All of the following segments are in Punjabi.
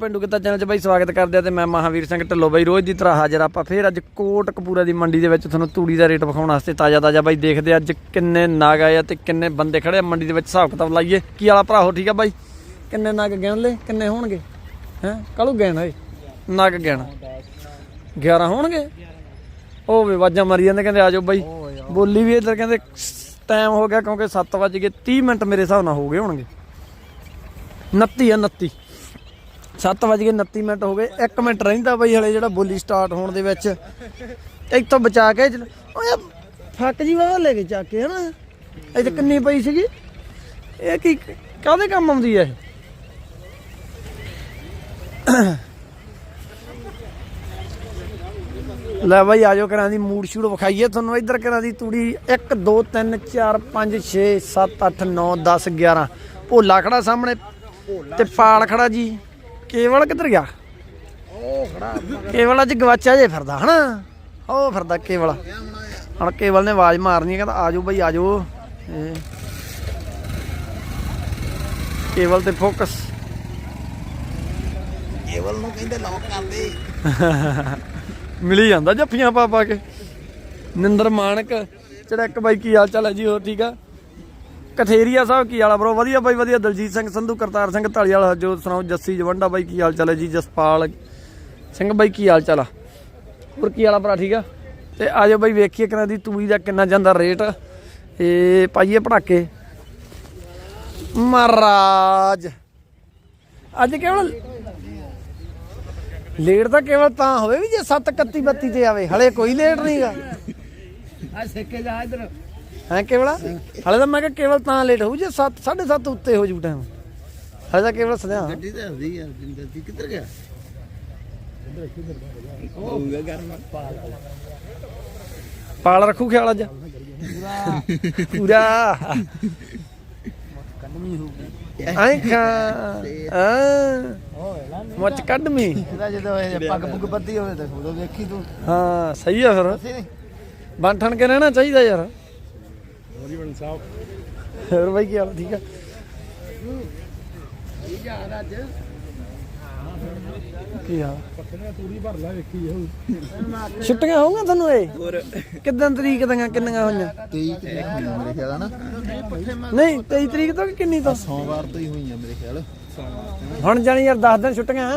ਪਿੰਡੂ ਕਿਤਾ ਚੈਨਲ 'ਚ ਬਾਈ ਸਵਾਗਤ ਕਰਦੇ ਆ ਤੇ ਮੈਂ ਮਹਾਵੀਰ ਸਿੰਘ ਢਿੱਲੋਂ ਬਾਈ, ਰੋਜ਼ ਦੀ ਤਰ੍ਹਾਂ ਹਾਜ਼ਰ ਆਪਾਂ। ਫੇਰ ਅੱਜ ਕੋਟ ਕਪੂਰਾ ਦੀ ਮੰਡੀ ਦੇ ਵਿੱਚ ਤੁਹਾਨੂੰ ਤੂੜੀ ਦਾ ਰੇਟ ਵਿਖਾਉਣ ਵਾਸਤੇ ਤਾਜ਼ਾ ਤਾਜ਼ਾ ਬਾਈ ਦੇਖਦੇ ਆ ਅੱਜ ਕਿੰਨੇ ਨਾਗ ਆਏ ਆ ਤੇ ਕਿੰਨੇ ਬੰਦੇ ਖੜੇ ਆ। ਮੰਡੀ ਦੇ ਵਿੱਚ ਹਿਸਾਬ ਕਿਤਾਬ ਲਾਈਏ। ਕੀ ਵਾਲਾ ਭਰਾ ਹੋ ਠੀਕ ਆ ਬਾਈ? ਕਿੰਨੇ ਨਾਗ ਗਿਣ ਲੈ ਕਿੰਨੇ ਹੋਣਗੇ? ਹੈ? ਕਾਲੂ ਗਿਣ ਓਏ ਨਾਗ ਗਿਣ। 11 ਹੋਣਗੇ? ਉਹ ਵੇ ਵਾਜਾਂ ਮਾਰੀ ਜਾਂਦੇ ਕਹਿੰਦੇ ਆਜੋ ਬਾਈ। ਬੋਲੀ ਵੀ ਇੱਧਰ ਕਹਿੰਦੇ ਟਾਈਮ ਹੋ ਗਿਆ ਕਿਉਂਕਿ 7 ਵਜ ਗਏ 30 ਮਿੰਟ ਮੇਰੇ ਹਿਸਾਬ ਨਾਲ ਹੋ ਗਏ ਹੋਣਗੇ। 29 ਆ 29 7 ਵਜ ਗਏ 29 ਮਿੰਟ ਹੋ ਗਏ। 1 ਮਿੰਟ ਰਹਿੰਦਾ ਬਈ ਹਲੇ ਜਿਹੜਾ ਬੋਲੀ ਸਟਾਰਟ ਹੋਣ ਦੇ ਵਿੱਚ। ਇੱਥੋਂ ਬਚਾ ਕੇ ਓਏ ਫੱਕ ਜੀ ਵਾਹ ਲੈ ਕੇ ਚੱਕ ਕੇ ਹਨਾ। ਇਹ ਤੇ ਕਿੰਨੀ ਪਈ ਸੀਗੀ। ਇਹ ਕੀ ਕਾਹਦੇ ਕੰਮ ਆਉਂਦੀ ਹੈ ਇਹ? ਲੈ ਬਾਈ ਆਜੋ ਕਰਾਂ ਦੀ ਮੂਡ ਸ਼ੂਟ ਵਿਖਾਈਏ। ਤੁਹਾਨੂੰ ਇੱਧਰ ਕਰਾਂ ਦੀ ਤੂੜੀ 1 2 3 4 5 6 7 8 9 10 11 ਭੋਲਾ ਖੜਾ ਸਾਹਮਣੇ ਤੇ ਪਾਲ ਖੜਾ ਜੀ। ਕੇਵਲ ਕਿੱਧਰ ਗਿਆ? ਉਹ ਖੜਾ ਕੇਵਲ ਅੱਜ ਗਵਾਚਾ ਜੇ ਫਿਰਦਾ ਹਨਾ? ਉਹ ਫਿਰਦਾ ਕੇਵਲ। ਹੁਣ ਕੇਵਲ ਨੇ ਆਵਾਜ਼ ਮਾਰਨੀ ਹੈ ਕਹਿੰਦਾ ਆਜੋ ਬਾਈ ਆਜੋ ਕੇਵਲ ਤੇ ਫੋਕਸ। ਕੇਵਲ ਨੂੰ ਕਹਿੰਦੇ ਲੌਕ ਕਰਦੇ ਮਿਲੀ ਜਾਂਦਾ ਜੱਫੀਆਂ ਪਾ ਪਾ ਕੇ। ਨਿੰਦਰ ਮਾਨਕ ਚੜਕ ਬਾਈ ਕੀ ਹਾਲ ਚਾਲ ਹੈ ਜੀ ਹੋਰ ਠੀਕ ਆ? ਕਠੇਰੀਆ ਸਾਹਿਬ, ਕੀ ਹਾਲ ਆ ਬਰੋ ਵਧੀਆ ਬਾਈ, ਵਧੀਆ। ਦਲਜੀਤ ਸਿੰਘ ਸੰਧੂ, ਕਰਤਾਰ ਸਿੰਘ ਢਾਲੀ ਜੋ ਸੁਣਾਓ, ਜੱਸੀ ਜਵੰਡਾ ਬਾਈ, ਕੀ ਹਾਲ ਚਾਲ ਹੈ ਜੀ? ਜਸਪਾਲ ਸਿੰਘ ਬਾਈ, ਕੀ ਹਾਲ ਚਾਲ ਆ? ਹੋਰ ਕੀ ਹਾਲ ਆ ਭਰਾ, ਠੀਕ ਆ? ਤੇ ਆਜੋ ਬਾਈ, ਵੇਖੀਏ ਕਿਨਾਂ ਦੀ ਤੂੜੀ ਦਾ ਕਿੰਨਾ ਜਾਂਦਾ ਰੇਟ। ਇਹ ਪਾਈਏ ਪੜਾਕੇ ਮਹਾਰਾਜ। ਅੱਜ ਕੇਵਲ ਲੇਟ ਤਾਂ ਕੇਵਲ ਤਾਂ ਹੋਵੇ ਵੀ ਜੇ 7 31 32 ਤੇ ਆਵੇ। ਹਲੇ ਕੋਈ ਲੇਟ ਨਹੀਂਗਾ ਆ ਸਿੱਕੇ ਜਾ ਇਧਰ। ਹੈ ਕੇਵਲਾ? ਹਲੇ ਤਾਂ ਮੈਂ ਕਿਹਾ ਕੇਵਲ ਤਾਂ ਲੇਟ ਹੋਊ ਜੇ 7 7:30 ਉੱਤੇ ਹੋ ਜੂ ਟਾਈਮ ਹਲੇ ਤਾਂ ਕੇਵਲ ਸਦਿਆ। ਗੱਡੀ ਤੇ ਹੁੰਦੀ ਆ ਜਿੰਦਰ ਜੀ। ਕਿੱਧਰ ਗਿਆ? ਹੋਊਗਾ ਗਰਮ। ਪਾਲ ਰੱਖੂ ਖਿਆਲ ਅੱਜ। ਪੂਰਾ। ਕੰਨਮੀ ਹੋਊਗੀ। ਐਂ ਖਾ। ਹਾਂ। ਮੁੱਚ ਕੱਢ ਮੀ ਇਹਦਾ ਜਦੋਂ ਇਹ ਪੱਗ ਪੁੱਗ ਬੱਦੀ ਹੋਵੇ ਤਾਂ ਉਦੋਂ ਵੇਖੀ ਤੂੰ। ਹਾਂ ਸਹੀ ਆ ਫਿਰ। ਅਸੀਂ ਨਹੀਂ ਬਣ ਠਣ ਕੇ ਰਹਿਣਾ ਚਾਹੀਦਾ ਯਾਰ। ਬਣ ਸਾਹਿਬ। ਹੋਰ ਬਾਈ ਕੀ ਹਾਲ ਠੀਕ ਆ? ਠੀਕ ਆ ਅੱਜ? ਕੀ ਪੱਖੇ ਤੂੜੀ ਭਰ ਲੈ ਵੇਖੀ ਜਾਊ। ਛੁੱਟੀਆਂ ਹੋਊਗੀਆਂ ਤੁਹਾਨੂੰ ਇਹ? ਕਿਦਾਂ ਤਰੀਕ ਦੀਆਂ ਕਿੰਨੀਆਂ ਹੋਈਆਂ? 23 ਤਰੀਕ ਹੋਈ ਆ ਮੇਰੇ ਖਿਆਲ ਨਾ ਨਹੀਂ 23 ਤਰੀਕ ਤੋਂ ਕਿ ਕਿੰਨੀ ਤੋਂ? ਸੋਮਵਾਰ ਤੋਂ ਹੀ ਹੋਈ ਆ ਮੇਰੇ ਖਿਆਲ। ਹੁਣ ਜਾਣੀ ਯਾਰ 10 ਦਿਨ ਛੁੱਟੀਆਂ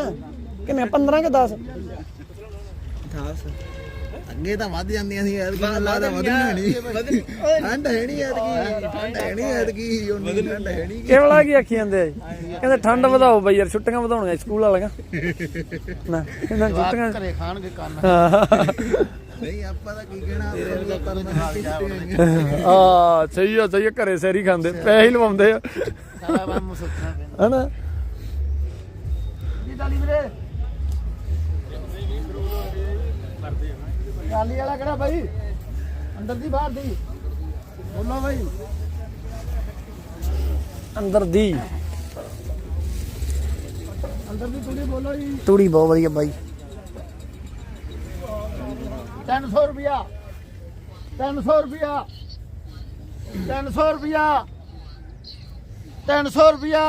ਕਿੰਨੇ 15 ਕਿ 10 ਅੱਗੇ ਤਾਂ ਵੱਧ ਜਾਂਦੀਆਂ ਸੀ ਐਤਕੀ ਮੈਨੂੰ ਲੱਗਦਾ ਵਧਣੀਆਂ ਨਹੀਂ ਠੰਡ ਹੈ ਨਹੀਂ ਐਤਕੀ ਠੰਡ ਹੈ ਨਹੀਂ ਐਤਕੀ ਉਨੀ ਠੰਡ ਹੈ ਨਹੀਂ ਕੇਵਲਾ ਕੀ ਆਖੀ ਜਾਂਦੇ ਆ ਜੀ? ਕਹਿੰਦੇ ਠੰਡ ਵਧਾਓ ਬਈ ਯਾਰ ਛੁੱਟੀਆਂ ਵਧਾਉਣੀਆਂ ਸਕੂਲ ਵਾਲੀਆਂ। ਨਾ ਇਹਨਾਂ ਨੂੰ ਛੁੱਟੀਆਂ ਘਰੇ ਖਾਣਗੇ ਕੰਨ। ਨਹੀਂ ਆਪਾਂ ਤਾਂ ਕੀ ਕਹਿਣਾ ਆਪਾਂ ਤਾਂ ਆ ਸਹੀ ਆ ਸਹੀ ਆ ਘਰੇ ਸੈਰੀ ਖਾਂਦੇ ਪੈਸੇ ਹੀ ਲਵਾਉਂਦੇ ਆ। ਸਾਰਾ ਬੰਮ ਸੁੱਖਣਾ ਹਨਾ? ਜੀ ਦਾਲੀ ਵੀਰੇ। ਗਾਲੀ ਵਾਲਾ ਕਿਹੜਾ ਬਾਈ? ਅੰਦਰ ਦੀ ਬਾਹਰ ਦੀ? ਬੋਲੋ ਬਾਈ। ਅੰਦਰ ਦੀ। ਅੰਦਰ ਦੀ ਤੁਸੀਂ ਬੋਲੋ ਜੀ। ਤੂੜੀ ਬਹੁਤ ਵਧੀਆ ਬਾਈ। 300 ਰੁਪਿਆ 300 ਰੁਪਿਆ 300 ਰੁਪਿਆ 300 ਰੁਪਿਆ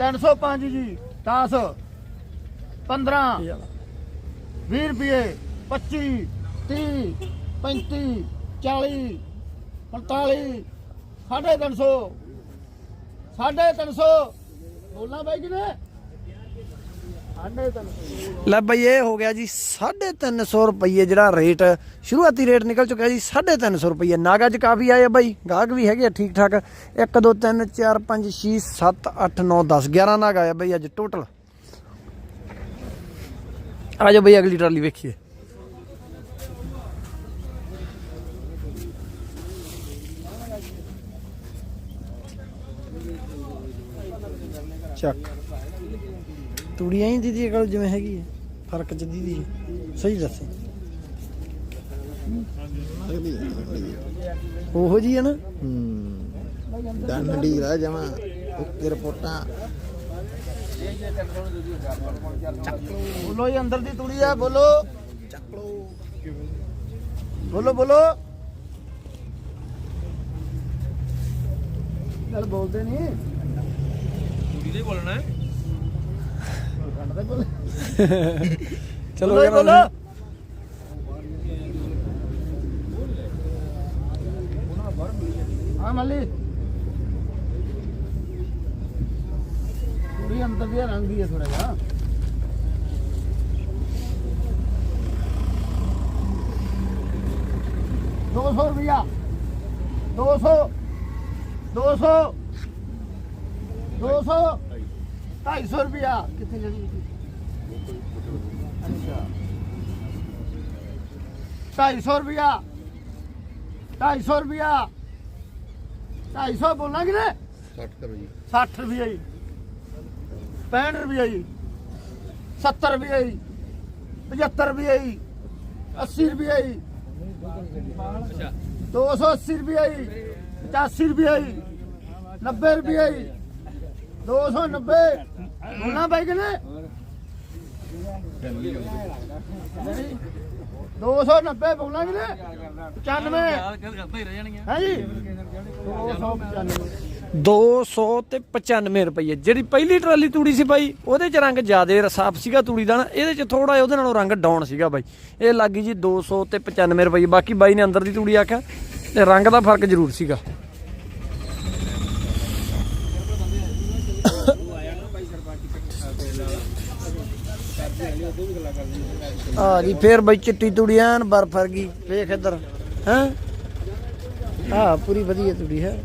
305 ਜੀ। 10 15 20 ਰੁਪਏ 25 30 35 40 45 ਸਾਢੇ 300 ਸਾਢੇ 300 ਬੋਲਣਾ ਬਾਈ ਕਿਨੇ ਸਾਢੇ 300 ਲੈ ਬਈ ਇਹ ਹੋ ਗਿਆ ਜੀ 350 ਰੁਪਏ ਜਿਹੜਾ ਰੇਟ ਸ਼ੁਰੂਆਤੀ ਰੇਟ ਨਿਕਲ ਚੁੱਕਿਆ ਜੀ 350 ਰੁਪਏ ਨਾਗ ਅੱਜ ਕਾਫੀ ਆਏ ਬਾਈ ਗਾਹਕ ਵੀ ਹੈਗੇ ਆ ਠੀਕ ਠਾਕ 1 2 3 4 5 6 7 8 9 10 11 ਨਾਗ ਆਇਆ ਬਈ ਅੱਜ ਟੋਟਲ ਆ ਜਾਓ ਬਈ ਅਗਲੀ ਟਰਾਲੀ ਵੇਖੀਏ। ਚੱਕ। ਤੂੜੀ ਐਂ ਦੀ ਦੀ ਗੱਲ ਜਿਵੇਂ ਹੈਗੀ ਹੈ ਫ਼ਰਕ ਚ ਦੀ ਦੀ ਸਹੀ ਦੱਸੇ। ਉਹੋ ਜੀ ਹੈ ਨਾ। ਹੂੰ। ਡੰਡੀ ਰਾ ਜਮਾ। ਓਕੇ ਰਿਪੋਰਟਾਂ। ਬੋਲੋ ਜੀ ਅੰਦਰ ਦੀ ਤੁੜੀ ਆ ਬੋਲੋ। ਚੱਕ ਲੋ ਬੋਲੋ ਬੋਲੋ। ਗੱਲ ਬੋਲਦੇ ਨਹੀਂ ਕੁੜੀ ਦੇ ਬੋਲਣਾ ਹੈ। ਚਲੋ ਬੋਲੋ। ਹਾਂ ਮੱਲੀ। ਥੋੜਾ ਜਿਹਾ। ਦੋ ਸੌ ਰੁਪਇਆ ਦੋ ਸੌ। ਦੋ ਸੌ। ਦੋ ਸੌ। ਢਾਈ ਸੌ ਰੁਪਇਆ ਕਿੱਥੇ ਜਾਣੀ ਅੱਛਾ। ਢਾਈ ਸੌ ਰੁਪਇਆ ਢਾਈ ਸੌ ਰੁਪਇਆ ਢਾਈ ਸੌ ਬੋਲਣਾ ਕਿ 60 ਕਰੋ ਜੀ 60 ਰੁਪਏ ਜੀ। 65 ਰੁਪਏ ਜੀ 70 ਰੁਪਏ ਜੀ 75 ਰੁਪਏ ਜੀ 80 ਰੁਪਏ ਜੀ 280 ਰੁਪਏ ਜੀ 85 ਰੁਪਏ ਜੀ 90 ਰੁਪਏ ਜੀ 290 ਬੋਲਣਾ ਬਾਈ ਕਿਨੇ 290 ਬੋਲਣਾ ਕਿਨੇ 95 ਗੱਲ ਕਰਦਾ ਹੀ ਰਹਿ ਜਾਣੀਆਂ। ਹੈ ਜੀ? 295 200 ਤੇ 95 ਰੁਪਏ ਜਿਹੜੀ ਪਹਿਲੀ ਟਰਾਲੀ ਤੂੜੀ ਸੀ ਬਾਈ, ਉਹਦੇ ਚ ਰੰਗ ਜ਼ਿਆਦਾ ਸਾਫ਼ ਸੀਗਾ ਤੂੜੀ ਦਾ ਨਾ, ਇਹਦੇ ਚ ਥੋੜਾ ਜਿਹਾ ਉਹਦੇ ਨਾਲੋਂ ਰੰਗ ਡਾਊਨ ਸੀਗਾ ਬਾਈ। ਇਹ ਲੱਗੀ ਜੀ 200 ਤੇ 95 ਰੁਪਏ ਬਾਕੀ ਬਾਈ ਨੇ ਅੰਦਰ ਦੀ ਤੂੜੀ ਆਖਿਆ, ਤੇ ਰੰਗ ਦਾ ਫ਼ਰਕ ਜ਼ਰੂਰ ਸੀਗਾ। ਆ ਜੀ, ਫੇਰ ਬਾਈ ਚਿੱਟੀ ਤੂੜੀ ਐਨ, ਬਰਫ ਵਰਗੀ। ਵੇਖ ਇੱਧਰ, ਹੈ? ਆ, ਪੂਰੀ ਵਧੀਆ ਤੂੜੀ ਹੈ।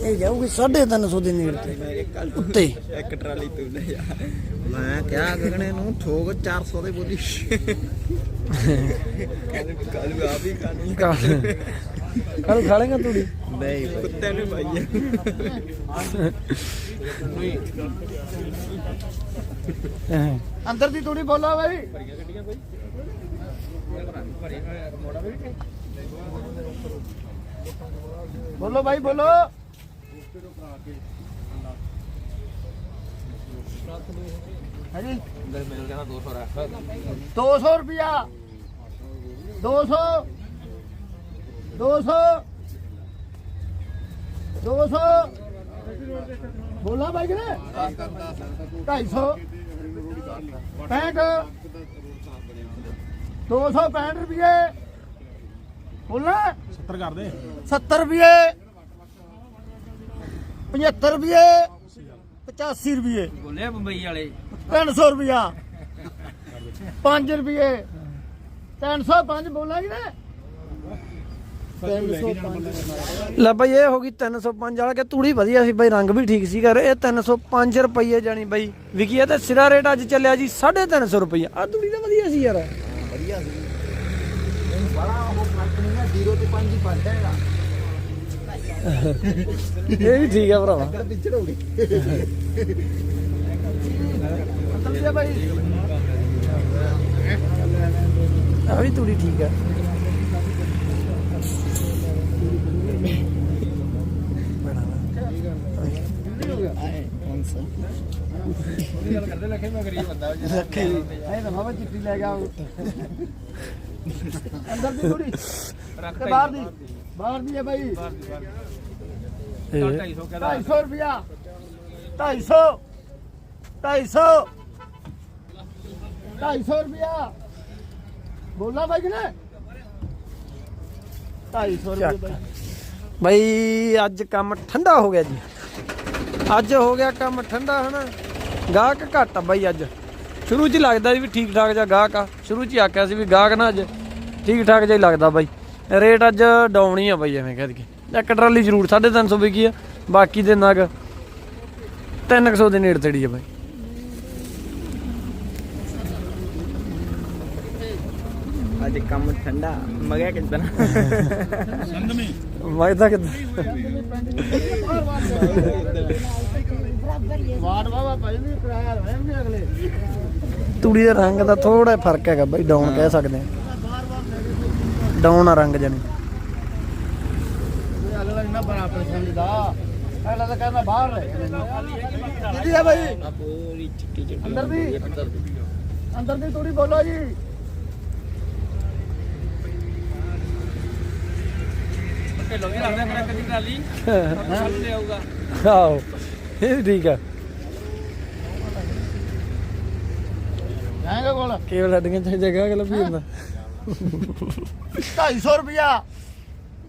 ਇਹ ਜਾਊਗੀ 350 ਦੇ ਨੇੜੇ ਤੇ ਉੱਤੇ। ਇੱਕ ਟਰਾਲੀ ਤੂੰ ਲੈ ਜਾ ਮੈਂ ਕਿਹਾ ਗਗਨੇ ਨੂੰ ਠੋਕ 400 ਦੇ ਬੋਲੀ। ਕੱਲ ਵੀ ਆਪ ਹੀ ਖਾਣੀ ਕੱਲ ਖਾ ਲੇਗਾ ਤੂੜੀ? ਨਹੀਂ ਕੁੱਤੇ ਨੂੰ ਪਾਈਏ ਅੰਦਰ ਦੀ ਤੂੜੀ ਬੋਲੋ ਬਾਈ। ਬੋਲੋ ਬਾਈ ਬੋਲੋ। ਹਾਂਜੀ? ਮਿਲ ਗਿਆ 200 ਰੱਖ 200 ਰੁਪਿਆ 200 200 200 ਬੋਲਾ ਬਾਈ ਕਿਨੇ 250 65 265 ਰੁਪਏ ਬੋਲਣਾ? 70 ਕਰ ਦੇ। 70 ਰੁਪਏ 75 ਰੁਪਏ 85 ਰੁਪਏ। ਬੋਲੇ ਬੰਬਈ ਵਾਲੇ। 300 ਰੁਪਿਆ 5 ਰੁਪਏ। 305 ਬੋਲਾਂਗੇ ਨਾ 305 ਲੈ ਬਾਈ ਇਹ ਹੋ ਗਈ 305 ਵਾਲਾ ਕਿ ਤੂੜੀ ਵਧੀਆ ਸੀ ਬਾਈ ਰੰਗ ਵੀ ਠੀਕ ਸੀ ਕਰ ਇਹ 305 ਰੁਪਏ ਜਾਨੀ ਬਾਈ। ਵਿਕੀ ਇਹ ਤਾਂ ਸਿਰਾ ਰੇਟ ਅੱਜ ਚੱਲਿਆ ਜੀ 350 ਰੁਪਏ ਆ ਤੂੜੀ ਤਾਂ ਵਧੀਆ ਸੀ ਯਾਰ। ਵਧੀਆ ਸੀ। ਬੜਾ ਉਹ ਫ਼ਰਕ ਨਹੀਂ ਨਾ 0 ਤੇ 5 ਹੀ ਫ਼ਰਕ ਹੈਗਾ। ਇਹ ਵੀ ਠੀਕ ਆ ਭਰਾਵਾ। ਕਰ ਪਿੱਛੇ ਹੋ ਗਈ ਅੰਦਰ ਲਿਆ ਬਾਈ ਆ ਵੀ ਤੂੜੀ ਠੀਕ ਆ। ਅੰਦਰ ਦੀ ਥੋੜੀ ਬਾਹਰ ਦੀ। ਬਾਹਰ ਦੀ ਹੈ ਇਹ 250 ਕਹਦਾ 250 ਰੁਪਿਆ 250 250 250 ਰੁਪਿਆ ਬੋਲਾ ਬਾਈ ਕਿਨੇ 250 ਰੁਪਿਆ ਬਾਈ। ਬਾਈ ਅੱਜ ਕੰਮ ਠੰਡਾ ਹੋ ਗਿਆ ਜੀ। ਅੱਜ ਹੋ ਗਿਆ ਕੰਮ ਠੰਡਾ ਹਨਾ? ਗਾਹਕ ਘੱਟ ਆ ਬਾਈ ਅੱਜ। ਸ਼ੁਰੂ 'ਚ ਲੱਗਦਾ ਸੀ ਵੀ ਠੀਕ ਠਾਕ ਜਿਹਾ ਗਾਹਕ ਆ। ਸ਼ੁਰੂ 'ਚ ਆਖਿਆ ਸੀ ਵੀ ਗਾਹਕ ਨਾ ਅੱਜ ਠੀਕ ਠਾਕ ਜਿਹਾ ਹੀ ਲੱਗਦਾ ਬਾਈ। ਰੇਟ ਅੱਜ ਡਾਊਨ ਹੀ ਆ ਬਾਈ ਐਵੇਂ ਕਹਿ ਦਈਏ। ਇੱਕ ਟਰਾਲੀ ਜ਼ਰੂਰ 350 ਵਿਕੀ ਆ ਬਾਕੀ ਦੇ ਨਗ 300 ਦੇ ਨੇੜੇ ਤੇੜੀ ਆ ਬਾਈ। ਅੱਜ ਕੰਮ ਠੰਡਾ ਮਗਿਆ ਕਿਦਾਂ ਮੈਂ ਤਾਂ ਕਿੱਦਾਂ ਵਾਟ ਬਾਬਾ ਭਾਈ ਵੀ ਕਿਰਾਇਆ ਲੈਣਗੇ ਅਗਲੇ। ਤੂੜੀ ਦੇ ਰੰਗ ਦਾ ਥੋੜਾ ਫ਼ਰਕ ਹੈਗਾ ਬਾਈ ਡਾਊਨ ਕਹਿ ਸਕਦੇ ਆ। ਡਾਊਨ ਆ ਰੰਗ ਜਾਨੀ ਇੰਨਾ ਬਰਾਬਰ ਸਮਝਦਾ ਅਗਲਾ ਤਾਂ ਕਹਿੰਦਾ ਬਾਹਰ ਰਹਿ ਕਿਹਦੀ ਹੈ ਭਾਈ ਪੂਰੀ ਚਿੱਟੀ ਚਿੱਟੀ। ਅੰਦਰ ਦੀ। ਅੰਦਰ ਦੀ। ਅੰਦਰ ਦੀ ਥੋੜੀ ਬੋਲੋ ਜੀ। ਢਿੱਲੋਂ ਵੀ ਰੱਖਦਾ ਮੇਰਾ ਕਦੀ ਟਰਾਲੀ ਕੱਲ ਲੈ ਆਊਗਾ ਆਓ ਇਹ ਵੀ ਠੀਕ ਆ। ਜਾਏਗਾ ਕੋਲ? ਕੇਵਲ ਹੱਡੀਆਂ ਚ ਜਗ੍ਹਾ ਕਿ ਲੱਭੀ ਜਾਂਦਾ 250 ਰੁਪਿਆ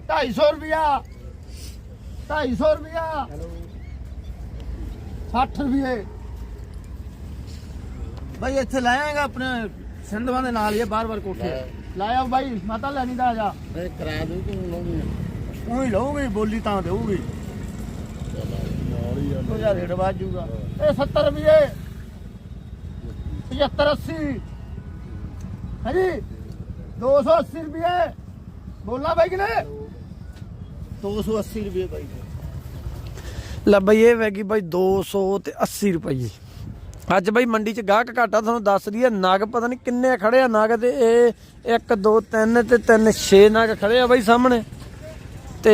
250 ਰੁਪਿਆ 250 ਰੁਪਿਆ 60 ਰੁਪਏ। ਭਾਈ ਇੱਥੇ ਲਾਏਗਾ ਆਪਣੇ ਸਿੰਧਵਾਂ ਦੇ ਨਾਲ ਹੀ ਬਾਰ-ਬਾਰ ਕੋਠੇ ਲਾਇਆ ਬਾਈ ਮਾਤਾ ਲੈਣੀ ਦਾ ਜਾ। ਇਹ ਕਰਾ ਦੂ ਤੂੰ ਲਾਉਣੀ ਤੂੰ ਹੀ ਲਊਗੀ ਬੋਲੀ ਤਾਂ ਦੇਊਗੀ। ਉਹ ਯਾਰ ਰੇਟ ਵੱਧ ਜੂਗਾ ਇਹ 70 ਰੁਪਏ। 75 80 ਹਾਂਜੀ। 280 ਰੁਪਏ। ਬੋਲਣਾ ਬਾਈ ਕਿਨੇ? 280 ਰੁਪਏ ਬਾਈ ਲੈ ਬਈ ਇਹ ਵੈਗੀ ਬਾਈ 200 ਤੇ 80 ਰੁਪਏ ਅੱਜ ਬਾਈ ਮੰਡੀ ਚ ਗਾਹਕ ਘਾਟਾ ਤੁਹਾਨੂੰ ਦੱਸ ਦਈਏ, ਨਗ ਪਤਾ ਨਹੀਂ ਕਿੰਨੇ ਖੜੇ ਆ, ਨਗ ਤੇ ਇਹ 1 2 3 ਤੇ 3 6 ਨਗ ਖੜੇ ਆ ਬਾਈ ਸਾਹਮਣੇ। ਤੇ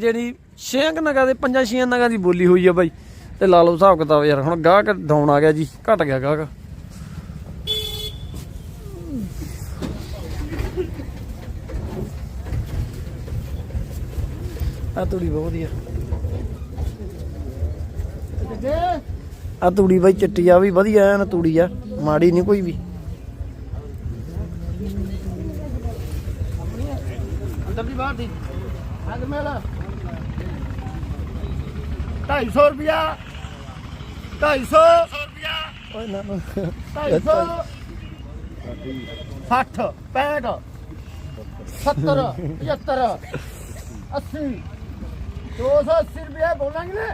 ਜਿਹੜੀ 6 ਨਗਾਂ ਦੇ 5 6 ਨਗਾਂ ਦੀ ਬੋਲੀ ਹੋਈ ਆ ਬਾਈ। ਤੇ ਲਾ ਲਓ ਹਿਸਾਬ ਕਿਤਾਬ ਯਾਰ, ਹੁਣ ਗਾਹਕ ਡਾਉਣ ਆ ਗਿਆ ਜੀ, ਘਟ ਗਿਆ ਗਾਹਕ। ਆ ਤੂੜੀ ਬਹੁਤ ਵਧੀਆ। ਆ ਤੂੜੀ ਬਾਈ ਚਿੱਟੀ ਆ ਵੀ ਵਧੀਆ ਐਨ ਤੂੜੀ ਆ ਮਾੜੀ ਨਹੀਂ ਕੋਈ ਵੀ। ਅੰਦਰ ਦੀ ਬਾਹਰ ਦੀ। ਅੱਜ ਮੇਲਾ। 250 ਰੁਪਿਆ 250 ਰੁਪਿਆ ਓਏ ਨਾ 250 60 65 70 75 80 280 ਰੁਪਏ ਬੋਲਾਂਗੇ ਨੇ।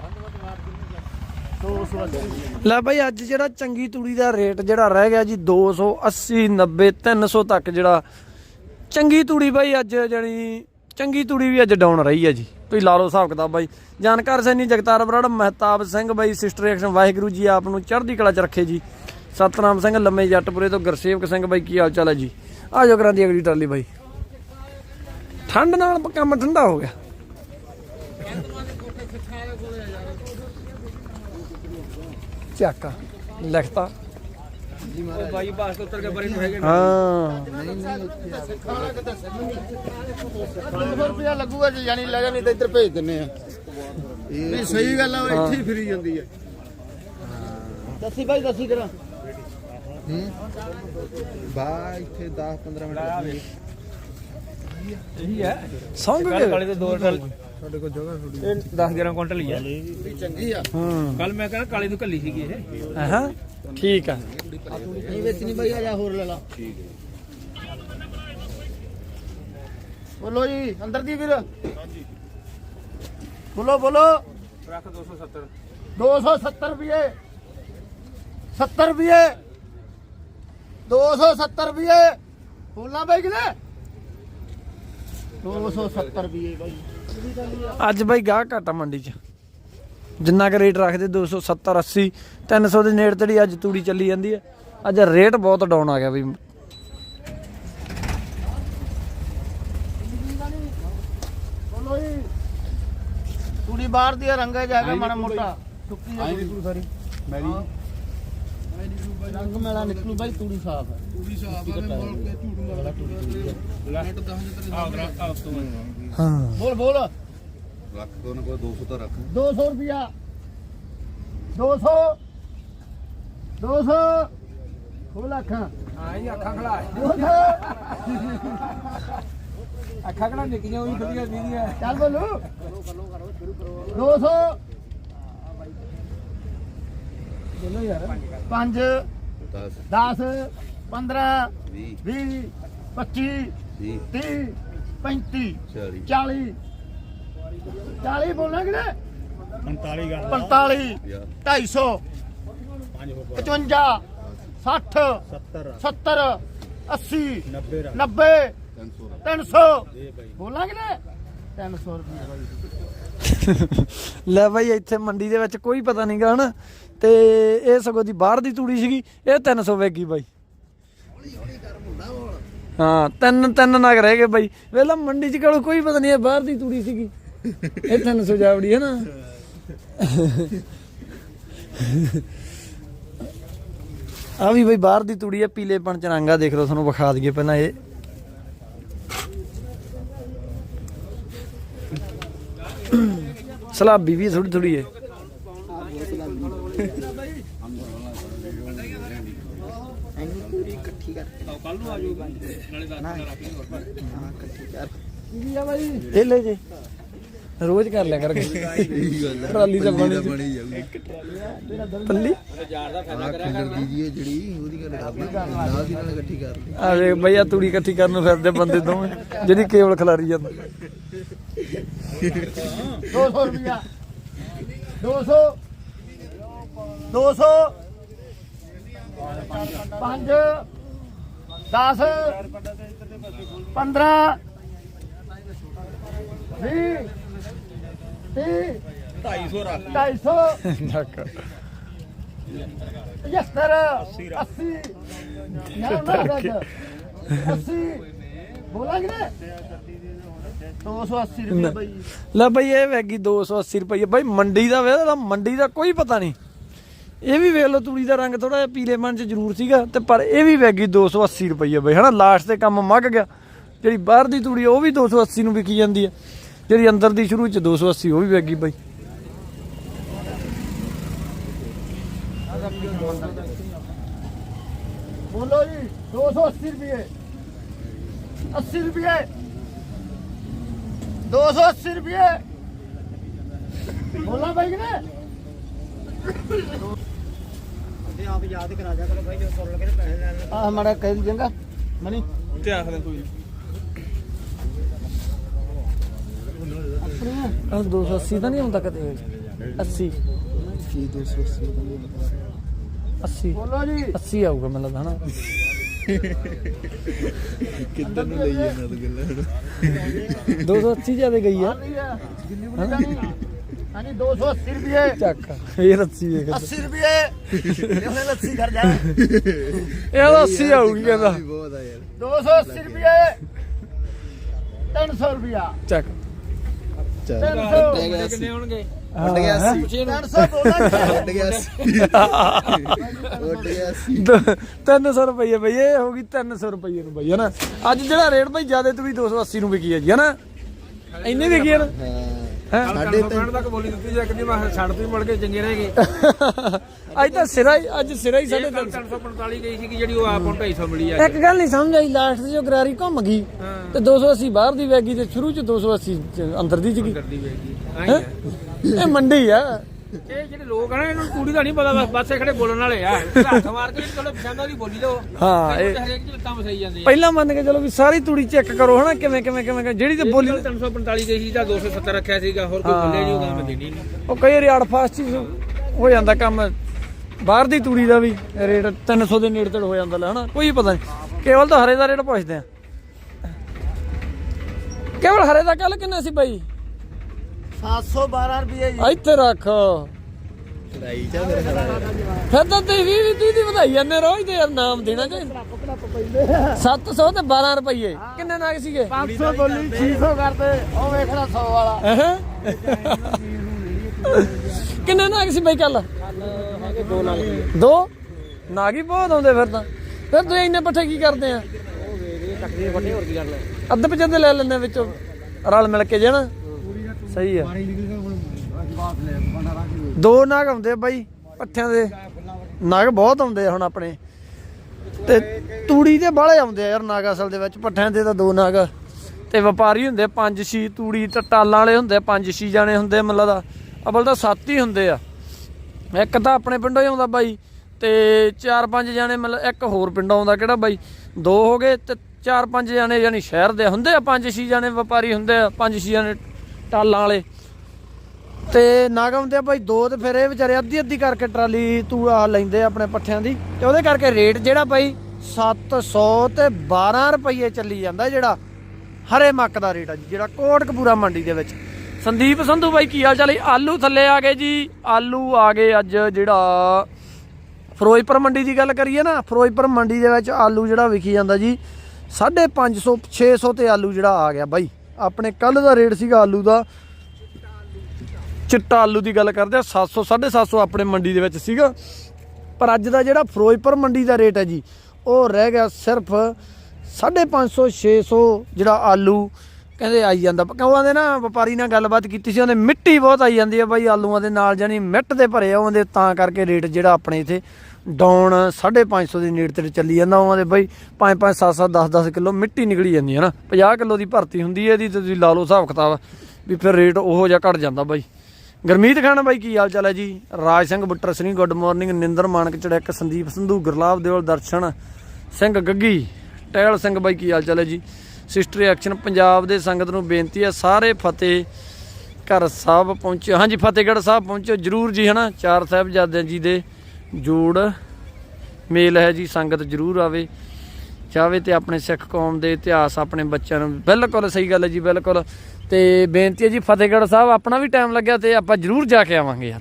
280 ਲੈ ਬਾਈ, ਅੱਜ ਜਿਹੜਾ ਚੰਗੀ ਤੂੜੀ ਦਾ ਰੇਟ ਜਿਹੜਾ ਰਹਿ ਗਿਆ ਜੀ 280 90 300 ਤੱਕ ਜਿਹੜਾ ਚੰਗੀ ਤੂੜੀ ਬਾਈ, ਅੱਜ ਜਾਨੀ ਚੰਗੀ ਤੂੜੀ ਵੀ ਅੱਜ ਡਾਊਨ ਰਹੀ ਹੈ ਜੀ। ਤੁਸੀਂ ਲਾ ਲਓ ਹਿਸਾਬ ਕਿਤਾਬ ਬਾਈ। ਜਾਣਕਾਰ ਸੈਣੀ ਜਗਤਾਰ ਬਰਾੜ, ਮਹਿਤਾਬ ਸਿੰਘ ਬਾਈ, ਸਿਸਟਰ ਐਕਸ਼ਨ, ਵਾਹਿਗੁਰੂ ਜੀ ਆਪ ਨੂੰ ਚੜ੍ਹਦੀ ਕਲਾ ਚ ਰੱਖੇ ਜੀ। ਸਤਨਾਮ ਸਿੰਘ, ਲੰਮੇ ਜੱਟਪੁਰੇ ਤੋਂ ਗੁਰਸੇਵਕ ਸਿੰਘ ਬਾਈ, ਕੀ ਹਾਲ ਚਾਲ ਹੈ ਜੀ? ਆ ਜੋ ਕਰਾਂ ਦੀ ਅਗਲੀ ਟਰਾਲੀ ਬਾਈ। ਠੰਡ ਨਾਲ ਕੰਮ ਠੰਡਾ ਹੋ ਗਿਆ। ਚੱਕਾ ਲਿਖਤਾ। ਬਾਈ ਬਾਸ ਤੋਂ ਉੱਤਰ ਕੇ ਬਰੇ ਨੂੰ ਹੈਗੇ ਹਾਂ। 200 ਰੁਪਿਆ ਲੱਗੂਗਾ ਜੀ ਯਾਨੀ ਲੈ ਜਾ ਨਹੀਂ ਤਾਂ ਇੱਧਰ ਭੇਜ ਦਿੰਨੇ ਆ ਨਹੀਂ ਸਹੀ ਗੱਲ ਆ ਇੱਥੇ ਹੀ। ਫਿਰੀ ਜਾਂਦੀ ਹੈ ਦੱਸੀ ਭਾਈ ਦੱਸੀ ਕਰਾਂ ਬਾ ਇੱਥੇ 10 15 ਮਿੰਟ। ਇਹੀ ਹੈ ਸੰਗ ਕੱਲ ਤੋਂ ਦੋ ਸਾਡੇ ਕੋਲ ਜਗ੍ਹਾ ਥੋੜੀ ਇਹ 10 11 ਕੁਇੰਟਲ ਹੀ ਹੈ ਪੂਰੀ ਚੰਗੀ ਆ। ਹੂੰ। ਕੱਲ ਮੈਂ ਕਹਿੰਦਾ ਕਾਲੇ ਤੋਂ ਕੱਲੀ ਸੀਗੀ ਇਹ। ਹਾਂ ਠੀਕ ਆ। ਨਹੀਂ ਵੇਚਣੀ ਭਾਈ ਆ ਜਾ ਹੋਰ ਲੈ ਲਾ। ਬੋਲੋ ਜੀ ਅੰਦਰ ਦੀ ਵੀਰ। ਬੋਲੋ ਬੋਲੋ। ਰੱਖ 270 270 ਰੁਪਏ। 70 ਰੁਪਏ। 270 ਰੁਪਏ। ਬੋਲਣਾ ਬਾਈ ਕਿਨੇ 270 ਰੁਪਏ ਬਾਈ। ਅੱਜ ਬਾਈ ਗਾਹ ਘਾਟਾ ਮੰਡੀ 'ਚ। ਜਿੰਨਾ ਕੁ ਰੇਟ ਰੱਖਦੇ 270 80 300 ਦੇ ਨੇੜੇ ਤੇੜੀ ਅੱਜ ਤੂੜੀ ਚੱਲੀ ਜਾਂਦੀ ਹੈ। ਅੱਜ ਰੇਟ ਬਹੁਤ ਡਾਊਨ ਆ ਗਿਆ ਬਈ ਬੋਲੋ ਜੀ। ਕੁੜੀ ਬਾਹਰ ਦੀ ਰੰਗਾ ਜਾਗਾ ਮਾੜਾ ਮੋਟਾ। ਸੁੱਕੀ ਜਾਈ ਤੂੰ ਸਾਰੀ। ਮੈਰੀ ਰੰਗ ਮੇਲਾ ਨਿਕਲੂ ਬਾਈ ਤੂੜੀ ਸਾਫ਼ ਹੈ। ਤੂੜੀ ਸਾਫ਼ ਹੈ। ਮੋਲ ਕੇ ਝੂਠ ਮਾਰਦਾ ਹਾਂ। ਬੋਲ ਬੋਲ। ਰੱਖ ਦੋ ਉਹਨਾਂ ਕੋਲ 200 ਤਾਂ ਰੱਖ। 200 ਰੁਪਿਆ 200 200 ਖੋਲ ਅੱਖਾਂ। ਹਾਂ ਇਹ ਅੱਖਾਂ ਖੜਾ 200 ਅੱਖਾਂ ਖੜਾ ਨਿੱਕੀਆਂ ਹੋਈ ਵਧੀਆ ਵੀਦੀਆਂ ਚੱਲ ਬੋਲੂ। 200 ਬੋਲੋ ਯਾਰ। 5 10 10 15 20 20 25 30 30 35 40 40 40 ਬੋਲਣਾ ਕਿ 45 45 ਯਾਰ। 250 55 60 70 80 90 300 300 ਬੋਲਾਂ ਕਿ 300 ਰੁਪਏ ਬਾਈ। ਲੈ ਬਾਈ, ਇੱਥੇ ਮੰਡੀ ਦੇ ਵਿੱਚ ਕੋਈ ਪਤਾ ਨਹੀਂਗਾ ਹਨਾ। ਤੇ ਇਹ ਸਗੋਂ ਦੀ ਬਾਹਰ ਦੀ ਤੂੜੀ ਸੀਗੀ, ਇਹ 300 ਵੇਗੀ ਬਾਈ। ਹਾਂ, ਤਿੰਨ ਤਿੰਨ ਨਗ ਰਹਿ ਗਏ ਬਾਈ। ਵੇਲਾ ਮੰਡੀ 'ਚ ਕੋਲ ਕੋਈ ਪਤਾ ਨਹੀਂ ਇਹ ਬਾਹਰ ਦੀ ਤੂੜੀ ਸੀਗੀ। ਇਹ 300 ਜਾਵੜੀ ਹੈ ਨਾ। ਆ ਵੀ ਬਈ, ਬਾਹਰ ਦੀ ਤੂੜੀ ਹੈ ਪੀਲੇਪਣ ਚ ਰੰਗਾ ਦੇਖ ਲਓ, ਤੁਹਾਨੂੰ ਵਿਖਾ ਦਈਏ ਪਹਿਲਾਂ ਇਹ। ਸਲਾਬੀ ਵੀ ਥੋੜੀ ਥੋੜੀ ਹੈ। ਐਨੀ ਪੂਰੀ ਇਕੱਠੀ ਕਰ ਕੱਲ ਨੂੰ ਆ ਜਾਊਗਾ ਨਾਲੇ ਦੱਸ ਦਿਨ ਰੱਖ ਲਈ ਹਾਂ ਇਕੱਠੀ ਕਰ ਇਹ ਲੈ ਜੇ ਰੋਜ਼ ਕਰ ਲਿਆ ਕਰਕੇ ਟਰਾਲੀ ਤਾਂ ਬਣੀ ਬਣੀ ਜਾਊਗੀ ਪੱਲੀ ਖੰਡਰ ਦੀਦੀ ਹੈ ਜਿਹੜੀ ਉਹਦੀ ਗੱਲ ਕਰਦੀ ਨਾਲ ਦੀ ਨਾਲ ਇਕੱਠੀ ਕਰ ਲਈ। ਆ ਵੇਖ ਬਈ ਆ ਤੂੜੀ ਇਕੱਠੀ ਕਰਨ ਨੂੰ ਫਿਰਦੇ ਬੰਦੇ ਦੋਵੇਂ ਜਿਹੜੀ ਕੇਵਲ ਖਿਲਾਰੀ ਜਾਂਦਾ 200 ਰੁਪਿਆ 200 200 5 10 15 20 30 250 ਰੱਖ। 250 ਨੱਕ 75 80 ਨਾ ਨਾ 80 ਬੋਲਾਂਗੇ ਨਾ? 280 ਰੁਪਏ ਬਈ। ਲੈ ਬਈ ਇਹ ਵੈਗੀ 280 ਰੁਪਏ। ਬਈ ਮੰਡੀ ਦਾ ਵੇ ਇਹਦਾ ਮੰਡੀ ਦਾ ਕੋਈ ਪਤਾ ਨਹੀਂ। ਇਹ ਵੀ ਵੇਖ ਲਓ ਤੂੜੀ ਦਾ ਰੰਗ ਥੋੜਾ ਜਿਹਾ ਪੀਲੇ ਮਨ ਚ ਜ਼ਰੂਰ ਸੀਗਾ ਤੇ ਪਰ ਇਹ ਵੀ ਵੈਗੀ 280 ਰੁਪਏ ਬਈ। ਹਨਾ ਲਾਸਟ ਤੇ ਕੰਮ ਮੱਗ ਗਿਆ। ਜਿਹੜੀ ਬਾਹਰ ਦੀ ਤੂੜੀ ਉਹ ਵੀ 280 ਨੂੰ ਵਿਕੀ ਜਾਂਦੀ ਹੈ ਜਿਹੜੀ ਅੰਦਰ ਦੀ ਸ਼ੁਰੂ ਚ 280 ਉਹ ਵੀ ਵੈਗੀ ਬਈ। ਬੋਲੋ ਜੀ 280 ਰੁਪਏ। 80 ਰੁਪਏ। 280 ਰੁਪਏ। ਬੋਲਾ ਬਾਈ ਨੇ ਤੇ ਆਪ ਯਾਦ ਕਰਾ ਜਾ ਕਰੋ ਭਾਈ ਜੋ ਸੁਣ ਲਗੇ ਪੈਸੇ ਲੈਣ ਆ ਹਮਾਰਾ ਕਹਿ ਦਿੰਗਾ ਮਨੀ। ਤੇ ਆਖਦੇ ਕੋਈ ਆਪਣੇ 280 ਤਾਂ ਨਹੀਂ ਹੁੰਦਾ ਕਦੇ। 80 ਕੀ 280 ਦਾ ਨਹੀਂ ਹੁੰਦਾ 80 ਬੋਲੋ ਜੀ। 80 ਆਊਗਾ ਮੈਨੂੰ ਲੱਗਦਾ ਹਨਾ। ਕਿੱਦਾਂ ਨੂੰ ਲਈ ਜਾਂਦਾ ਤੂੰ ਗੱਲਾਂ? 280 ਜ਼ਿਆਦਾ ਗਈ ਆ। ਦਿੱਲੀ ਬੁਲੀ ਜਾਨੀ ਹਾਂਜੀ 280 ਰੁਪਏ। ਚੱਕ ਇਹ ਰੱਸੀ ਵੇਖ। 80 ਰੁਪਏ। ਉਹਨੇ ਲੱਸੀ ਕਰ ਜਾ। ਇਹ 80 ਆਊਗੀ ਕਹਿੰਦਾ ਬਹੁਤ ਆ ਯਾਰ। 280 ਰੁਪਏ। 300 ਰੁਪਿਆ ਚੱਕ। ਚੱਲ। 300 ਕਿੰਨੇ ਹੋਣਗੇ? ਉੱਡ ਗਿਆ 80 300 ਬੋਲਾ ਉੱਡ ਗਿਆ 80 ਉੱਡ ਗਿਆ 80 300 ਰੁਪਏ ਬਈ ਇਹ ਹੋ ਗਈ 300 ਰੁਪਏ ਨੂੰ ਬਈ ਹਨਾ? ਅੱਜ ਜਿਹੜਾ ਰੇਟ ਬਈ ਜ਼ਿਆਦਾ ਤੂੰ ਵੀ 280 ਨੂੰ ਵਿਕੀ ਹੈ ਜੀ ਹਨਾ? ਇੰਨੇ ਵਿਕੀ ਤੱਕ ਬੋਲੀ ਦਿੱਤੀ ਜਾ ਮੈਂ ਤੂੰ ਮੁੜ ਕੇ ਚੰਗੇ ਰਹਿ ਗਏ। ਅੱਜ ਤਾਂ ਸਿਰਾ ਹੀ ਅੱਜ ਸਿਰਾ ਹੀ ਸਾਡੇ 345 ਗਈ ਸੀ। ਕਿ ਜਿਹੜੀ ਉਹ ਆਪ ਹੁਣ 250 ਮਿਲੀ ਆ ਇੱਕ ਗੱਲ ਨਹੀਂ ਸਮਝ ਆਈ ਲਾਸਟ ਜੋ ਗਰਾਰੀ ਘੁੰਮ ਗਈ ਤੇ 280 ਬਾਹਰ ਦੀ ਵੈਗੀ ਤੇ ਸ਼ੁਰੂ ਚ 280 ਚ ਅੰਦਰ ਦੀ ਵੇਗੀ ਹੈਂ? ਇਹ ਮੰਡੀ ਆ। ਇਹ ਜਿਹੜੇ ਲੋਕ ਆ ਨਾ ਇਹਨਾਂ ਨੂੰ ਤੂੜੀ ਦਾ ਨਹੀਂ ਪਤਾ ਬਸ ਬਾਸੇ ਖੜੇ ਬੋਲਣ ਵਾਲੇ ਆ। ਹੱਥ ਮਾਰ ਕੇ ਚਲੋ ਪਛਾਣ ਦੀ ਬੋਲੀ ਲਓ। ਹਾਂ ਇਹ ਹਰੇਕ ਚ ਲੱਤਾਂ ਵਸਾਈ ਜਾਂਦੇ ਆ। ਪਹਿਲਾਂ ਮੰਨ ਕੇ ਚਲੋ ਵੀ ਸਾਰੀ ਤੂੜੀ ਚੈੱਕ ਕਰੋ ਹਨਾ? ਕਿਵੇਂ ਕਿਵੇਂ ਕਿਵੇਂ ਜਿਹੜੀ ਤੇ ਬੋਲੀ 345 ਗਈ ਸੀ ਤਾਂ 270 ਰੱਖਿਆ ਸੀਗਾ ਹੋਰ ਕੋਈ ਬੋਲੇ ਨਹੀਂ ਉਹਦਾ ਮੈਂ ਦੇਣੀ ਨਹੀਂ। ਉਹ ਕਈ ਵਾਰੀ ਅੜ ਫਾਸਟ ਹੀ ਹੋ ਜਾਂਦਾ ਕੰਮ ਬਾਹਰ ਦੀ ਤੂੜੀ ਦਾ ਵੀ ਰੇਟ 300 ਦੇ ਨੇੜੇ ਤੇੜ ਹੋ ਜਾਂਦਾ ਲੈ ਹਨਾ? ਕੋਈ ਪਤਾ ਨਹੀਂ। ਕੇਵਲ ਤਾਂ ਹਰੇ ਦਾ ਰੇਟ ਪੁੱਛਦੇ ਆ। ਕੇਵਲ ਹਰੇ ਦਾ ਕੱਲ ਕਿੰਨਾ ਸੀ ਬਾਈ? 712 ਰੁਪਏ ਜੀ। ਇੱਥੇ ਰੱਖ। ਚਾ ਮੇਰੇ ਫਿਰ ਤਾਂ ਤੁਸੀਂ 20 30 ਦੀ ਵਧਾਈ ਜਾਂਦੇ ਰੋਜ਼ ਤੇ ਯਾਰ ਨਾਮ ਦੇਣਾ ਚਾਹੀਦਾ 700 ਤੇ 12 ਰੁਪਏ ਕਿੰਨੇ ਨਾਗ ਸੀਗੇ? 500 ਬੋਲੀ 600 ਕਰਦੇ। ਉਹ ਵੇਖਣਾ 100 ਵਾਲਾ? ਕਿੰਨੇ ਨਾਗ ਸੀ ਬਾਈ ਕੱਲ? ਦੋ? ਲੱਖ ਦੋ ਨਾਗ ਹੀ ਬਹੁਤ ਆਉਂਦੇ ਫਿਰ ਤਾਂ। ਫਿਰ ਤੁਸੀਂ ਇੰਨੇ ਪੱਠੇ ਕੀ ਕਰਦੇ ਆ? ਉਹ ਵੇਖ ਟੱਕਰੀ ਵੱਡੇ ਹੋਰ ਕੀ ਕਰ ਲੈ ਅੱਧ ਪਚੱਧ ਲੈ ਲੈਂਦੇ ਵਿੱਚੋਂ ਰਲ ਮਿਲ ਕੇ ਜਾਣਾ। ਸਹੀ ਆ। ਦੋ ਨਾਗ ਆਉਂਦੇ ਆ ਬਾਈ ਪੱਠਿਆਂ ਦੇ। ਨਾਗ ਬਹੁਤ ਆਉਂਦੇ ਆ ਹੁਣ ਆਪਣੇ। ਤੇ ਤੂੜੀ ਦੇ ਬਾਹਲੇ ਆਉਂਦੇ ਆ ਯਾਰ ਨਾਗ ਅਸਲ ਦੇ ਵਿੱਚ ਪੱਠਿਆਂ ਦੇ ਤਾਂ ਦੋ ਨਾਗ। ਤੇ ਵਪਾਰੀ ਹੁੰਦੇ ਪੰਜ ਛੇ ਤੂੜੀ ਤੇ ਟਾਲਾਂ ਵਾਲੇ ਹੁੰਦੇ ਪੰਜ ਛੇ ਜਾਣੇ ਹੁੰਦੇ ਮਤਲਬ ਦਾ। ਅਬਲ ਤਾਂ ਸੱਤ ਹੀ ਹੁੰਦੇ ਆ। ਇੱਕ ਤਾਂ ਆਪਣੇ ਪਿੰਡੋਂ ਹੀ ਆਉਂਦਾ ਬਾਈ ਤੇ ਚਾਰ ਪੰਜ ਜਾਣੇ ਮਤਲਬ ਇੱਕ ਹੋਰ ਪਿੰਡੋਂ ਆਉਂਦਾ ਕਿਹੜਾ ਬਾਈ? ਦੋ ਹੋ ਗਏ ਤੇ ਚਾਰ ਪੰਜ ਜਾਣੇ ਯਾਨੀ ਸ਼ਹਿਰ ਦੇ ਹੁੰਦੇ ਆ ਪੰਜ ਛੇ ਜਾਣੇ ਵਪਾਰੀ ਹੁੰਦੇ ਆ ਪੰਜ ਛੇ ਜਾਣੇ ਟਾਲਾਂ ਵਾਲੇ। ਤੇ ਨਾਗ ਆਉਂਦੇ ਆ ਬਾਈ ਦੋ ਤੇ ਫਿਰ ਇਹ ਵਿਚਾਰੇ ਅੱਧੀ ਅੱਧੀ ਕਰਕੇ ਟਰਾਲੀ ਤੂੰ ਆ ਲੈਂਦੇ ਆਪਣੇ ਪੱਠਿਆਂ ਦੀ। ਤੇ ਉਹਦੇ ਕਰਕੇ ਰੇਟ ਜਿਹੜਾ ਬਾਈ 700 ਤੇ 12 ਰੁਪਏ ਚੱਲੀ ਜਾਂਦਾ ਜਿਹੜਾ ਹਰੇ ਮੱਕ ਦਾ ਰੇਟ ਆ ਜੀ, ਜਿਹੜਾ ਕੋਟਕਪੂਰਾ ਮੰਡੀ ਦੇ ਵਿੱਚ। ਸੰਦੀਪ ਸੰਧੂ ਬਾਈ ਕੀ ਹਾਲ ਚਾਲ ਹੈ? ਆਲੂ ਥੱਲੇ ਆ ਗਏ ਜੀ। ਆਲੂ ਆ ਗਏ ਅੱਜ ਜਿਹੜਾ ਫਿਰੋਜ਼ਪੁਰ ਮੰਡੀ ਦੀ ਗੱਲ ਕਰੀਏ ਨਾ, ਫਿਰੋਜ਼ਪੁਰ ਮੰਡੀ ਦੇ ਵਿੱਚ ਆਲੂ ਜਿਹੜਾ ਵਿਕੀ ਜਾਂਦਾ ਜੀ 550 600 ਤੇ ਆਲੂ ਜਿਹੜਾ ਆ ਗਿਆ ਬਾਈ ਆਪਣੇ ਕੱਲ ਦਾ ਰੇਟ ਸੀਗਾ ਆਲੂ ਦਾ। ਚਿੱਟਾ ਆਲੂ ਦੀ ਗੱਲ ਕਰਦੇ ਆ 700 750 ਆਪਣੇ ਮੰਡੀ ਦੇ ਵਿੱਚ ਸੀਗਾ। ਪਰ ਅੱਜ ਦਾ ਜਿਹੜਾ ਫਿਰੋਜ਼ਪੁਰ ਮੰਡੀ ਦਾ ਰੇਟ ਹੈ ਜੀ, ਉਹ ਰਹਿ ਗਿਆ ਸਿਰਫ 550 600 ਜਿਹੜਾ ਆਲੂ ਕਹਿੰਦੇ ਆਈ ਜਾਂਦਾ। ਕਿਉਂ ਦੇ ਨਾ, ਵਪਾਰੀ ਨਾਲ ਗੱਲਬਾਤ ਕੀਤੀ ਸੀ, ਉਹਨੇ ਮਿੱਟੀ ਬਹੁਤ ਆਈ ਜਾਂਦੀ ਹੈ ਬਾਈ, ਆਲੂਆਂ ਦੇ ਨਾਲ ਜਾਨੀ ਮਿੱਟ ਦੇ ਭਰੇ ਆ, ਉਹਦੇ ਤਾਂ ਕਰਕੇ ਰੇਟ ਜਿਹੜਾ ਆਪਣੇ ਇਥੇ ਡਾਊਨ 550 ਦੇ ਨੇੜੇ ਤੇ ਚੱਲੀ ਜਾਂਦਾ ਉਹਨਾਂ ਦੇ ਬਾਈ 5 5 7 7 10 10 ਕਿਲੋ ਮਿੱਟੀ ਨਿਕਲੀ ਜਾਂਦੀ ਹੈ ਨਾ। 50 ਕਿਲੋ ਦੀ ਭਰਤੀ ਹੁੰਦੀ ਹੈ ਇਹਦੀ ਤੁਸੀਂ ਲਾ ਲਓ ਹਿਸਾਬ ਕਿਤਾਬ, ਵੀ ਫਿਰ ਰੇਟ ਉਹੋ ਜਿਹਾ ਘਟ ਜਾਂਦਾ ਬਾਈ। ਗਰਮੀਤ ਖਾਨ ਬਾਈ, ਕੀ ਹਾਲ ਚਾਲ ਹੈ ਜੀ? ਰਾਜ ਸਿੰਘ ਬੁੱਟਰ ਸਿੰਘ ਗੁੱਡ ਮਾਰਨਿੰਗ, ਨਿੰਦਰ ਮਾਨਕ ਚੜੈਕ, ਸੰਦੀਪ ਸੰਧੂ, ਗੁਰਲਾਬ ਦੇਵਲ ਦਰਸ਼ਨ ਸਿੰਘ ਗੱਗੀ, ਟਹਿਲ ਸਿੰਘ ਬਾਈ, ਕੀ ਹਾਲ ਚਾਲ ਹੈ ਜੀ? ਸਿਸਟਰ ਐਕਸ਼ਨ ਪੰਜਾਬ ਦੇ ਸੰਗਤ ਨੂੰ ਬੇਨਤੀ ਹੈ, ਸਾਰੇ ਫਤਿਹ ਘਰ ਸਾਹਿਬ ਪਹੁੰਚੋ ਹਾਂਜੀ, ਫਤਿਹਗੜ੍ਹ ਸਾਹਿਬ ਪਹੁੰਚੋ ਜਰੂਰ ਜੀ, ਹਨਾ? ਚਾਰ ਸਾਹਿਬਜ਼ਾਦਿਆਂ ਜੀ ਦੇ ਜੋੜ ਮੇਲ ਹੈ ਜੀ, ਸੰਗਤ ਜਰੂਰ ਆਵੇ। ਚਾਹਵੇ ਤੇ ਆਪਣੇ ਸਿੱਖ ਕੌਮ ਦੇ ਇਤਿਹਾਸ, ਆਪਣੇ ਬੱਚਿਆਂ ਨੂੰ। ਬਿਲਕੁਲ ਸਹੀ ਗੱਲ ਹੈ ਜੀ, ਬਿਲਕੁਲ। ਤੇ ਬੇਨਤੀ ਹੈ ਜੀ, ਫਤਿਹਗੜ੍ਹ ਸਾਹਿਬ, ਆਪਣਾ ਵੀ ਟਾਈਮ ਲੱਗਿਆ ਤੇ ਆਪਾਂ ਜਰੂਰ ਜਾ ਕੇ ਆਵਾਂਗੇ ਯਾਰ।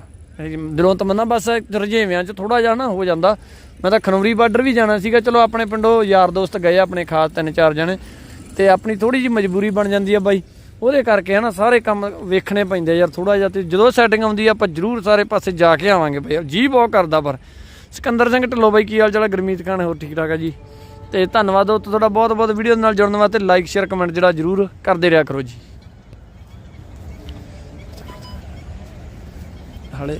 ਦਿਲੋਂ ਤਮੰਨਾ, ਬਸ ਰਜੇਵਿਆਂ 'ਚ ਥੋੜਾ ਜਿਹਾ ਨਾ ਹੋ ਜਾਂਦਾ। ਮੈਂ ਤਾਂ ਖਨੌਰੀ ਬਾਰਡਰ ਵੀ ਜਾਣਾ ਸੀਗਾ। ਚਲੋ, ਆਪਣੇ ਪਿੰਡੋਂ ਯਾਰ ਦੋਸਤ ਗਏ, ਆਪਣੇ ਖਾਸ ਤਿੰਨ ਚਾਰ ਜਣੇ। ਤੇ ਆਪਣੀ ਥੋੜੀ ਜੀ ਮਜਬੂਰੀ ਬਣ ਜਾਂਦੀ ਆ ਬਾਈ। ਉਹਦੇ ਕਰਕੇ ਹਨਾ ਸਾਰੇ ਕੰਮ ਵੇਖਣੇ ਪੈਂਦੇ ਆ ਯਾਰ ਥੋੜਾ ਜਿਹਾ ਤੇ ਜਦੋਂ ਸੈਟਿੰਗ ਆਉਂਦੀ ਆ, ਆਪਾਂ ਜਰੂਰ ਸਾਰੇ ਪਾਸੇ ਜਾ ਕੇ ਆਵਾਂਗੇ ਬਈ। ਜੀ ਬਹੁਤ ਕਰਦਾ ਪਰ। ਸਿਕੰਦਰ ਸਿੰਘ ਢਿੱਲੋਂ ਬਾਈ, ਕੀ ਹਾਲ ਚਾਲ ਹੈ ਗੁਰਮੀਤ ਖਾਨ, ਹੋਰ ਠੀਕ ਠਾਕ ਆ ਜੀ? ਤੇ ਧੰਨਵਾਦ ਉਹ ਤੁਹਾਡਾ ਬਹੁਤ ਬਹੁਤ ਵੀਡੀਓ ਨਾਲ ਜੁੜਨ ਵਾਸਤੇ। ਲਾਈਕ ਸ਼ੇਅਰ ਕਮੈਂਟ ਜਿਹੜਾ ਜਰੂਰ ਕਰਦੇ ਰਿਹਾ ਕਰੋ ਜੀ। ਹਾਲੇ